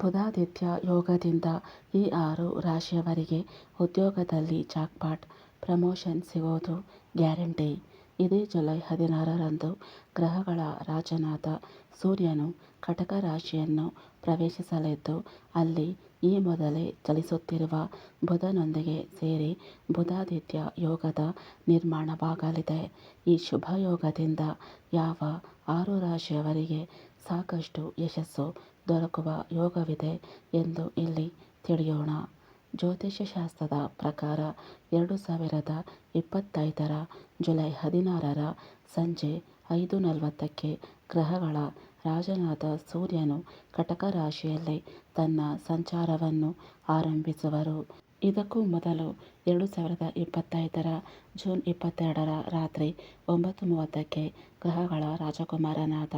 ಬುಧಾದಿತ್ಯ ಯೋಗದಿಂದ ಈ ಆರು ರಾಶಿಯವರಿಗೆ ಉದ್ಯೋಗದಲ್ಲಿ ಜಾಕ್ಪಾಟ್ ಪ್ರಮೋಷನ್ ಸಿಗೋದು ಗ್ಯಾರಂಟಿ. ಇದೇ ಜುಲೈ ಹದಿನಾರರಂದು ಗ್ರಹಗಳ ರಾಜನಾದ ಸೂರ್ಯನು ಕಟಕ ರಾಶಿಯನ್ನು ಪ್ರವೇಶಿಸಲಿದ್ದು, ಅಲ್ಲಿ ಈ ಮೊದಲೇ ಚಲಿಸುತ್ತಿರುವ ಬುಧನೊಂದಿಗೆ ಸೇರಿ ಬುಧಾದಿತ್ಯ ಯೋಗದ ನಿರ್ಮಾಣವಾಗಲಿದೆ. ಈ ಶುಭ ಯೋಗದಿಂದ ಯಾವ ಆರು ರಾಶಿಯವರಿಗೆ ಸಾಕಷ್ಟು ಯಶಸ್ಸು ದೊರಕುವ ಯೋಗವಿದೆ ಎಂದು ಇಲ್ಲಿ ತಿಳಿಯೋಣ. ಜ್ಯೋತಿಷ್ಯಶಾಸ್ತ್ರದ ಪ್ರಕಾರ ಎರಡು ಸಾವಿರದ ಇಪ್ಪತ್ತೈದರ ಜುಲೈ ಹದಿನಾರರ ಸಂಜೆ ಐದು ನಲವತ್ತಕ್ಕೆ ಗ್ರಹಗಳ ರಾಜನಾದ ಸೂರ್ಯನು ಕಟಕ ರಾಶಿಯಲ್ಲಿ ತನ್ನ ಸಂಚಾರವನ್ನು ಆರಂಭಿಸುವರು. ಇದಕ್ಕೂ ಮೊದಲು ಎರಡು ಸಾವಿರದ ಇಪ್ಪತ್ತೈದರ ಜೂನ್ ಇಪ್ಪತ್ತೆರಡರ ರಾತ್ರಿ ಒಂಬತ್ತು ಮೂವತ್ತಕ್ಕೆ ಗ್ರಹಗಳ ರಾಜಕುಮಾರನಾದ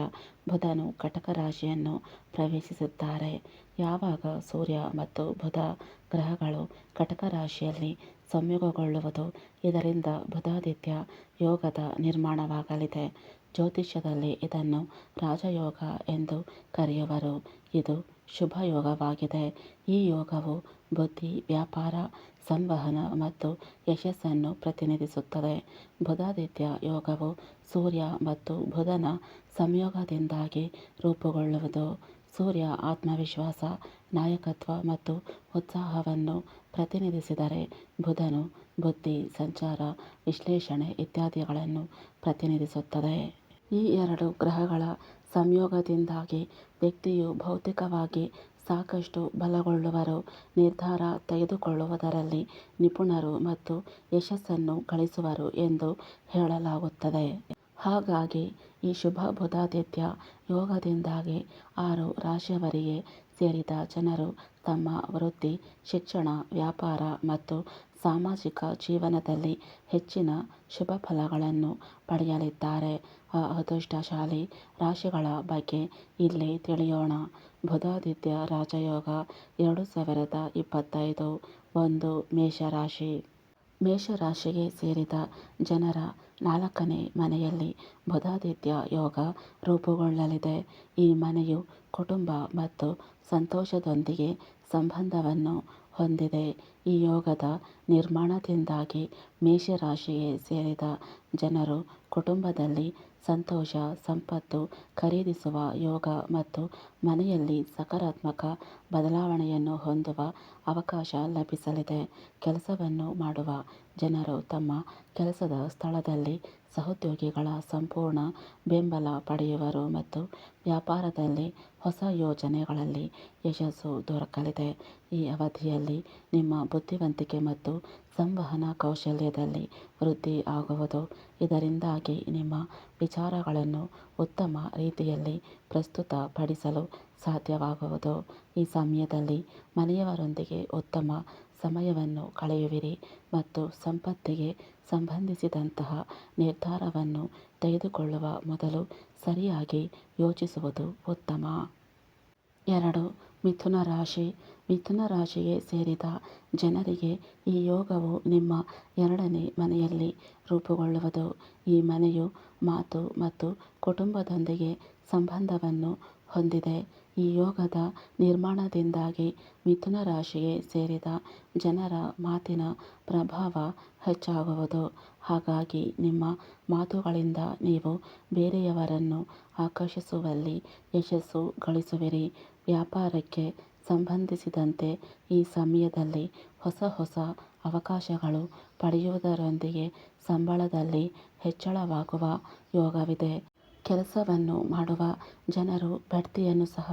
ಬುಧನು ಕಟಕ ರಾಶಿಯನ್ನು ಪ್ರವೇಶಿಸುತ್ತಾರೆ. ಯಾವಾಗ ಸೂರ್ಯ ಮತ್ತು ಬುಧ ಗ್ರಹಗಳು ಕಟಕ ರಾಶಿಯಲ್ಲಿ ಸಂಯೋಗಗೊಳ್ಳುವುದು? ಇದರಿಂದ ಬುಧಾದಿತ್ಯ ಯೋಗದ ನಿರ್ಮಾಣವಾಗಲಿದೆ. ಜ್ಯೋತಿಷ್ಯದಲ್ಲಿ ಇದನ್ನು ರಾಜಯೋಗ ಎಂದು ಕರೆಯುವರು. ಇದು ಶುಭ ಯೋಗವಾಗಿದೆ ಈ ಯೋಗವು ಬುದ್ಧಿ, ವ್ಯಾಪಾರ, ಸಂವಹನ ಮತ್ತು ಯಶಸ್ಸನ್ನು ಪ್ರತಿನಿಧಿಸುತ್ತದೆ. ಬುಧಾದಿತ್ಯ ಯೋಗವು ಸೂರ್ಯ ಮತ್ತು ಬುಧನ ಸಂಯೋಗದಿಂದಾಗಿ ರೂಪುಗೊಳ್ಳುವುದು. ಸೂರ್ಯ ಆತ್ಮವಿಶ್ವಾಸ, ನಾಯಕತ್ವ ಮತ್ತು ಉತ್ಸಾಹವನ್ನು ಪ್ರತಿನಿಧಿಸಿದರೆ ಬುಧನು ಬುದ್ಧಿ, ಸಂಚಾರ, ವಿಶ್ಲೇಷಣೆ ಇತ್ಯಾದಿಗಳನ್ನು ಪ್ರತಿನಿಧಿಸುತ್ತದೆ. ಈ ಎರಡು ಗ್ರಹಗಳ ಸಂಯೋಗದಿಂದಾಗಿ ವ್ಯಕ್ತಿಯು ಭೌತಿಕವಾಗಿ ಸಾಕಷ್ಟು ಬಲಗೊಳ್ಳುವರು. ನಿರ್ಧಾರ ತೆಗೆದುಕೊಳ್ಳುವುದರಲ್ಲಿ ನಿಪುಣರು ಮತ್ತು ಯಶಸ್ಸನ್ನು ಗಳಿಸುವರು ಎಂದು ಹೇಳಲಾಗುತ್ತದೆ. ಹಾಗಾಗಿ ಈ ಶುಭ ಬುಧಾದಿತ್ಯ ಯೋಗದಿಂದಾಗಿ ಆರು ರಾಶಿಯವರಿಗೆ ಸೇರಿದ ಜನರು ತಮ್ಮ ವೃತ್ತಿ, ಶಿಕ್ಷಣ, ವ್ಯಾಪಾರ ಮತ್ತು ಸಾಮಾಜಿಕ ಜೀವನದಲ್ಲಿ ಹೆಚ್ಚಿನ ಶುಭ ಫಲಗಳನ್ನು ಪಡೆಯಲಿದ್ದಾರೆ. ಅದೃಷ್ಟಶಾಲಿ ರಾಶಿಗಳ ಬಗ್ಗೆ ಇಲ್ಲಿ ತಿಳಿಯೋಣ. ಬುಧಾದಿತ್ಯ ರಾಜಯೋಗ ಎರಡು ಸಾವಿರದ ಇಪ್ಪತ್ತೈದು, ಒಂದು ಮೇಷರಾಶಿ. ಮೇಷರಾಶಿಗೆ ಸೇರಿದ ಜನರ ನಾಲ್ಕನೇ ಮನೆಯಲ್ಲಿ ಬುಧಾದಿತ್ಯ ಯೋಗ ರೂಪುಗೊಳ್ಳಲಿದೆ. ಈ ಮನೆಯು ಕುಟುಂಬ ಮತ್ತು ಸಂತೋಷದೊಂದಿಗೆ ಸಂಬಂಧವನ್ನು ಹೊಂದಿದೆ. ಈ ಯೋಗದ ನಿರ್ಮಾಣದಿಂದಾಗಿ ಮೇಷರಾಶಿಗೆ ಸೇರಿದ ಜನರು ಕುಟುಂಬದಲ್ಲಿ ಸಂತೋಷ, ಸಂಪತ್ತು ಖರೀದಿಸುವ ಯೋಗ ಮತ್ತು ಮನೆಯಲ್ಲಿ ಸಕಾರಾತ್ಮಕ ಬದಲಾವಣೆಯನ್ನು ಹೊಂದುವ ಅವಕಾಶ ಲಭಿಸಲಿದೆ. ಕೆಲಸವನ್ನು ಮಾಡುವ ಜನರು ತಮ್ಮ ಕೆಲಸದ ಸ್ಥಳದಲ್ಲಿ ಸಹೋದ್ಯೋಗಿಗಳ ಸಂಪೂರ್ಣ ಬೆಂಬಲ ಪಡೆಯುವರು ಮತ್ತು ವ್ಯಾಪಾರದಲ್ಲಿ ಹೊಸ ಯೋಜನೆಗಳಲ್ಲಿ ಯಶಸ್ಸು ದೊರಕಲಿದೆ. ಈ ಅವಧಿಯಲ್ಲಿ ನಿಮ್ಮ ಬುದ್ಧಿವಂತಿಕೆ ಮತ್ತು ಸಂವಹನ ಕೌಶಲ್ಯದಲ್ಲಿ ವೃದ್ಧಿ ಆಗುವುದು. ಇದರಿಂದಾಗಿ ನಿಮ್ಮ ವಿಚಾರಗಳನ್ನು ಉತ್ತಮ ರೀತಿಯಲ್ಲಿ ಪ್ರಸ್ತುತಪಡಿಸಲು ಸಾಧ್ಯವಾಗುವುದು. ಈ ಸಮಯದಲ್ಲಿ ಮನೆಯವರೊಂದಿಗೆ ಉತ್ತಮ ಸಮಯವನ್ನು ಕಳೆಯುವಿರಿ ಮತ್ತು ಸಂಪತ್ತಿಗೆ ಸಂಬಂಧಿಸಿದಂತಹ ನಿರ್ಧಾರವನ್ನು ತೆಗೆದುಕೊಳ್ಳುವ ಮೊದಲು ಸರಿಯಾಗಿ ಯೋಚಿಸುವುದು ಉತ್ತಮ. ಎರಡು ಮಿಥುನ ರಾಶಿ. ಮಿಥುನ ರಾಶಿಗೆ ಸೇರಿದ ಜನರಿಗೆ ಈ ಯೋಗವು ನಿಮ್ಮ ಎರಡನೇ ಮನೆಯಲ್ಲಿ ರೂಪುಗೊಳ್ಳುವುದು. ಈ ಮನೆಯು ಮಾತು ಮತ್ತು ಕುಟುಂಬದೊಂದಿಗೆ ಸಂಬಂಧವನ್ನು ಹೊಂದಿದೆ. ಈ ಯೋಗದ ನಿರ್ಮಾಣದಿಂದಾಗಿ ಮಿಥುನ ರಾಶಿಗೆ ಸೇರಿದ ಜನರ ಮಾತಿನ ಪ್ರಭಾವ ಹೆಚ್ಚಾಗುವುದು. ಹಾಗಾಗಿ ನಿಮ್ಮ ಮಾತುಗಳಿಂದ ನೀವು ಬೇರೆಯವರನ್ನು ಆಕರ್ಷಿಸುವಲ್ಲಿ ಯಶಸ್ಸು ಗಳಿಸುವಿರಿ. ವ್ಯಾಪಾರಕ್ಕೆ ಸಂಬಂಧಿಸಿದಂತೆ ಈ ಸಮಯದಲ್ಲಿ ಹೊಸ ಹೊಸ ಅವಕಾಶಗಳು ಪಡೆಯುವುದರೊಂದಿಗೆ ಸಂಬಳದಲ್ಲಿ ಹೆಚ್ಚಳವಾಗುವ ಯೋಗವಿದೆ. ಕೆಲಸವನ್ನು ಮಾಡುವ ಜನರು ಬಡ್ತಿಯನ್ನು ಸಹ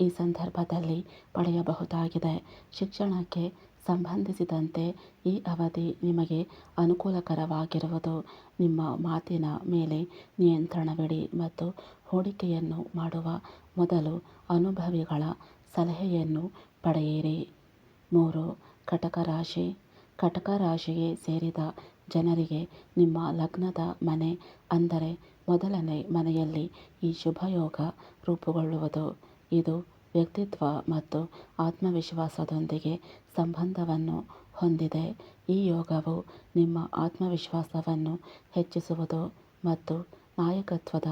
ಈ ಸಂದರ್ಭದಲ್ಲಿ ಪಡೆಯಬಹುದಾಗಿದೆ. ಶಿಕ್ಷಣಕ್ಕೆ ಸಂಬಂಧಿಸಿದಂತೆ ಈ ಅವಧಿ ನಿಮಗೆ ಅನುಕೂಲಕರವಾಗಿರುವುದು. ನಿಮ್ಮ ಮಾತಿನ ಮೇಲೆ ನಿಯಂತ್ರಣವಿಡಿ ಮತ್ತು ಹೂಡಿಕೆಯನ್ನು ಮಾಡುವ ಮೊದಲು ಅನುಭವಿಗಳ ಸಲಹೆಯನ್ನು ಪಡೆಯಿರಿ. ಮೂರು ಕಟಕ ರಾಶಿ ಕಟಕ ರಾಶಿಗೆ ಸೇರಿದ ಜನರಿಗೆ ನಿಮ್ಮ ಲಗ್ನದ ಮನೆ ಅಂದರೆ ಮೊದಲನೇ ಮನೆಯಲ್ಲಿ ಈ ಶುಭಯೋಗ ರೂಪುಗೊಳ್ಳುವುದು. ಇದು ವ್ಯಕ್ತಿತ್ವ ಮತ್ತು ಆತ್ಮವಿಶ್ವಾಸದೊಂದಿಗೆ ಸಂಬಂಧವನ್ನು ಹೊಂದಿದೆ. ಈ ಯೋಗವು ನಿಮ್ಮ ಆತ್ಮವಿಶ್ವಾಸವನ್ನು ಹೆಚ್ಚಿಸುವುದು ಮತ್ತು ನಾಯಕತ್ವದ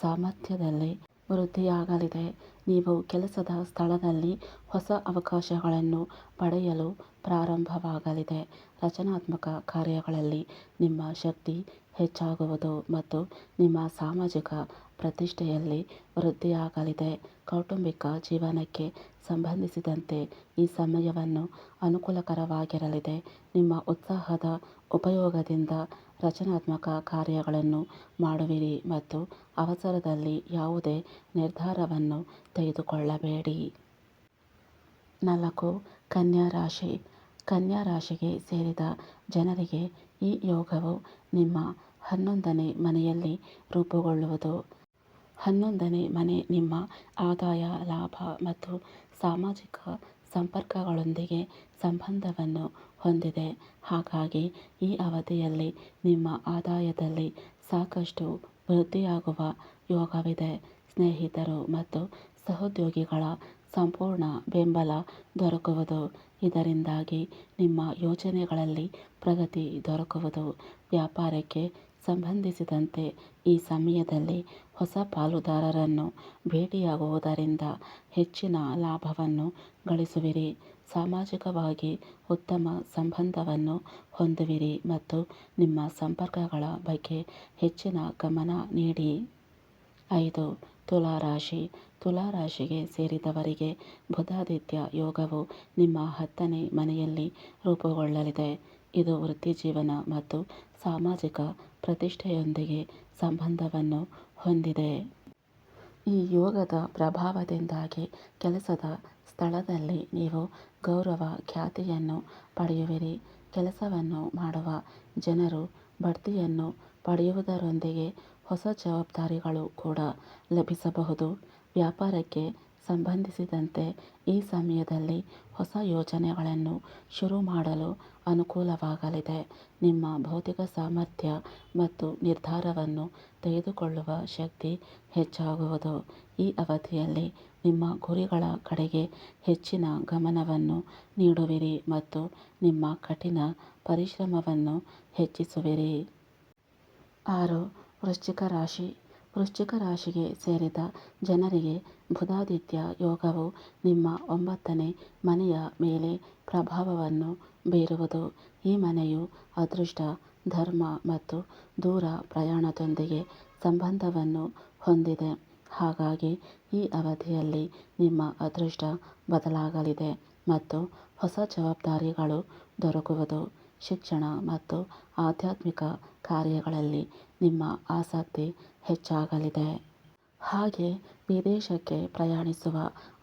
ಸಾಮರ್ಥ್ಯದಲ್ಲಿ ವೃದ್ಧಿಯಾಗಲಿದೆ. ನೀವು ಕೆಲಸದ ಸ್ಥಳದಲ್ಲಿ ಹೊಸ ಅವಕಾಶಗಳನ್ನು ಪಡೆಯಲು ಪ್ರಾರಂಭವಾಗಲಿದೆ. ರಚನಾತ್ಮಕ ಕಾರ್ಯಗಳಲ್ಲಿ ನಿಮ್ಮ ಶಕ್ತಿ ಹೆಚ್ಚಾಗುವುದು ಮತ್ತು ನಿಮ್ಮ ಸಾಮಾಜಿಕ ಪ್ರತಿಷ್ಠೆಯಲ್ಲಿ ವೃದ್ಧಿಯಾಗಲಿದೆ. ಕೌಟುಂಬಿಕ ಜೀವನಕ್ಕೆ ಸಂಬಂಧಿಸಿದಂತೆ ಈ ಸಮಯವನ್ನು ಅನುಕೂಲಕರವಾಗಿರಲಿದೆ. ನಿಮ್ಮ ಉತ್ಸಾಹದ ಉಪಯೋಗದಿಂದ ರಚನಾತ್ಮಕ ಕಾರ್ಯಗಳನ್ನು ಮಾಡುವಿರಿ ಮತ್ತು ಅವಸರದಲ್ಲಿ ಯಾವುದೇ ನಿರ್ಧಾರವನ್ನು ತೆಗೆದುಕೊಳ್ಳಬೇಡಿ. ನಾಲ್ಕು, ಕನ್ಯಾ ರಾಶಿ. ಕನ್ಯಾ ರಾಶಿಗೆ ಸೇರಿದ ಜನರಿಗೆ ಈ ಯೋಗವು ನಿಮ್ಮ ಹನ್ನೊಂದನೇ ಮನೆಯಲ್ಲಿ ರೂಪುಗೊಳ್ಳುವುದು. ಹನ್ನೊಂದನೇ ಮನೆ ನಿಮ್ಮ ಆದಾಯ, ಲಾಭ ಮತ್ತು ಸಾಮಾಜಿಕ ಸಂಪರ್ಕಗಳೊಂದಿಗೆ ಸಂಬಂಧವನ್ನು ಹೊಂದಿದೆ. ಹಾಗಾಗಿ ಈ ಅವಧಿಯಲ್ಲಿ ನಿಮ್ಮ ಆದಾಯದಲ್ಲಿ ಸಾಕಷ್ಟು ವೃದ್ಧಿಯಾಗುವ ಯೋಗವಿದೆ. ಸ್ನೇಹಿತರು ಮತ್ತು ಸಹೋದ್ಯೋಗಿಗಳ ಸಂಪೂರ್ಣ ಬೆಂಬಲ ದೊರಕುವುದು. ಇದರಿಂದಾಗಿ ನಿಮ್ಮ ಯೋಜನೆಗಳಲ್ಲಿ ಪ್ರಗತಿ ದೊರಕುವುದು. ವ್ಯಾಪಾರಕ್ಕೆ ಸಂಬಂಧಿಸಿದಂತೆ ಈ ಸಮಯದಲ್ಲಿ ಹೊಸ ಪಾಲುದಾರರನ್ನು ಭೇಟಿಯಾಗುವುದರಿಂದ ಹೆಚ್ಚಿನ ಲಾಭವನ್ನು ಗಳಿಸುವಿರಿ. ಸಾಮಾಜಿಕವಾಗಿ ಉತ್ತಮ ಸಂಬಂಧವನ್ನು ಹೊಂದುವಿರಿ ಮತ್ತು ನಿಮ್ಮ ಸಂಪರ್ಕಗಳ ಬಗ್ಗೆ ಹೆಚ್ಚಿನ ಗಮನ ನೀಡಿ. ಐದು ತುಲಾ ರಾಶಿ ತುಲಾ ರಾಶಿಗೆ ಸೇರಿದವರಿಗೆ ಬುಧಾದಿತ್ಯ ಯೋಗವು ನಿಮ್ಮ ಹತ್ತನೇ ಮನೆಯಲ್ಲಿ ರೂಪುಗೊಳ್ಳಲಿದೆ. ಇದು ವೃತ್ತಿಜೀವನ ಮತ್ತು ಸಾಮಾಜಿಕ ಪ್ರತಿಷ್ಠೆಯೊಂದಿಗೆ ಸಂಬಂಧವನ್ನು ಹೊಂದಿದೆ. ಈ ಯೋಗದ ಪ್ರಭಾವದಿಂದಾಗಿ ಕೆಲಸದ ಸ್ಥಳದಲ್ಲಿ ನೀವು ಗೌರವ ಖ್ಯಾತಿಯನ್ನು ಪಡೆಯುವಿರಿ. ಕೆಲಸವನ್ನು ಮಾಡುವ ಜನರು ಬಡ್ತಿಯನ್ನು ಪಡೆಯುವುದರೊಂದಿಗೆ ಹೊಸ ಜವಾಬ್ದಾರಿಗಳು ಕೂಡ ಲಭಿಸಬಹುದು. ವ್ಯಾಪಾರಕ್ಕೆ ಸಂಬಂಧಿಸಿದಂತೆ ಈ ಸಮಯದಲ್ಲಿ ಹೊಸ ಯೋಜನೆಗಳನ್ನು ಶುರು ಮಾಡಲು ಅನುಕೂಲವಾಗಲಿದೆ. ನಿಮ್ಮ ಭೌತಿಕ ಸಾಮರ್ಥ್ಯ ಮತ್ತು ನಿರ್ಧಾರವನ್ನು ತೆಗೆದುಕೊಳ್ಳುವ ಶಕ್ತಿ ಹೆಚ್ಚಾಗುವುದು. ಈ ಅವಧಿಯಲ್ಲಿ ನಿಮ್ಮ ಗುರಿಗಳ ಕಡೆಗೆ ಹೆಚ್ಚಿನ ಗಮನವನ್ನು ನೀಡುವಿರಿ ಮತ್ತು ನಿಮ್ಮ ಕಠಿಣ ಪರಿಶ್ರಮವನ್ನು ಹೆಚ್ಚಿಸುವಿರಿ. ಆರು. ವೃಶ್ಚಿಕ ರಾಶಿ. ವೃಶ್ಚಿಕ ರಾಶಿಗೆ ಸೇರಿದ ಜನರಿಗೆ ಬುಧಾದಿತ್ಯ ಯೋಗವು ನಿಮ್ಮ ಒಂಬತ್ತನೇ ಮನೆಯ ಮೇಲೆ ಪ್ರಭಾವವನ್ನು ಬೀರುವುದು. ಈ ಮನೆಯು ಅದೃಷ್ಟ, ಧರ್ಮ ಮತ್ತು ದೂರ ಪ್ರಯಾಣದೊಂದಿಗೆ ಸಂಬಂಧವನ್ನು ಹೊಂದಿದೆ. ಹಾಗಾಗಿ ಈ ಅವಧಿಯಲ್ಲಿ ನಿಮ್ಮ ಅದೃಷ್ಟ ಬದಲಾಗಲಿದೆ ಮತ್ತು ಹೊಸ ಜವಾಬ್ದಾರಿಗಳು ದೊರಕುವುದು. ಶಿಕ್ಷಣ ಮತ್ತು ಆಧ್ಯಾತ್ಮಿಕ ಕಾರ್ಯಗಳಲ್ಲಿ ನಿಮ್ಮ ಆಸಕ್ತಿ ಹೆಚ್ಚಾಗಲಿದೆ. ಹಾಗೆ ವಿದೇಶಕ್ಕೆ ಪ್ರಯಾಣಿಸುವ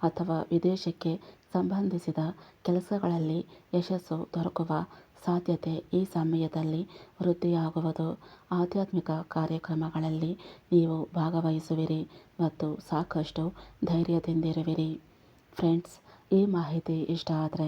ಅಥವಾ ವಿದೇಶಕ್ಕೆ ಸಂಬಂಧಿಸಿದ ಕೆಲಸಗಳಲ್ಲಿ ಯಶಸ್ಸು ದೊರಕುವ ಸಾಧ್ಯತೆ ಈ ಸಮಯದಲ್ಲಿ ವೃದ್ಧಿಯಾಗುವುದು. ಆಧ್ಯಾತ್ಮಿಕ ಕಾರ್ಯಕ್ರಮಗಳಲ್ಲಿ ನೀವು ಭಾಗವಹಿಸುವಿರಿ ಮತ್ತು ಸಾಕಷ್ಟು ಧೈರ್ಯದಿಂದಿರುವಿರಿ. ಫ್ರೆಂಡ್ಸ್, ಈ ಮಾಹಿತಿ ಇಷ್ಟ ಆದರೆ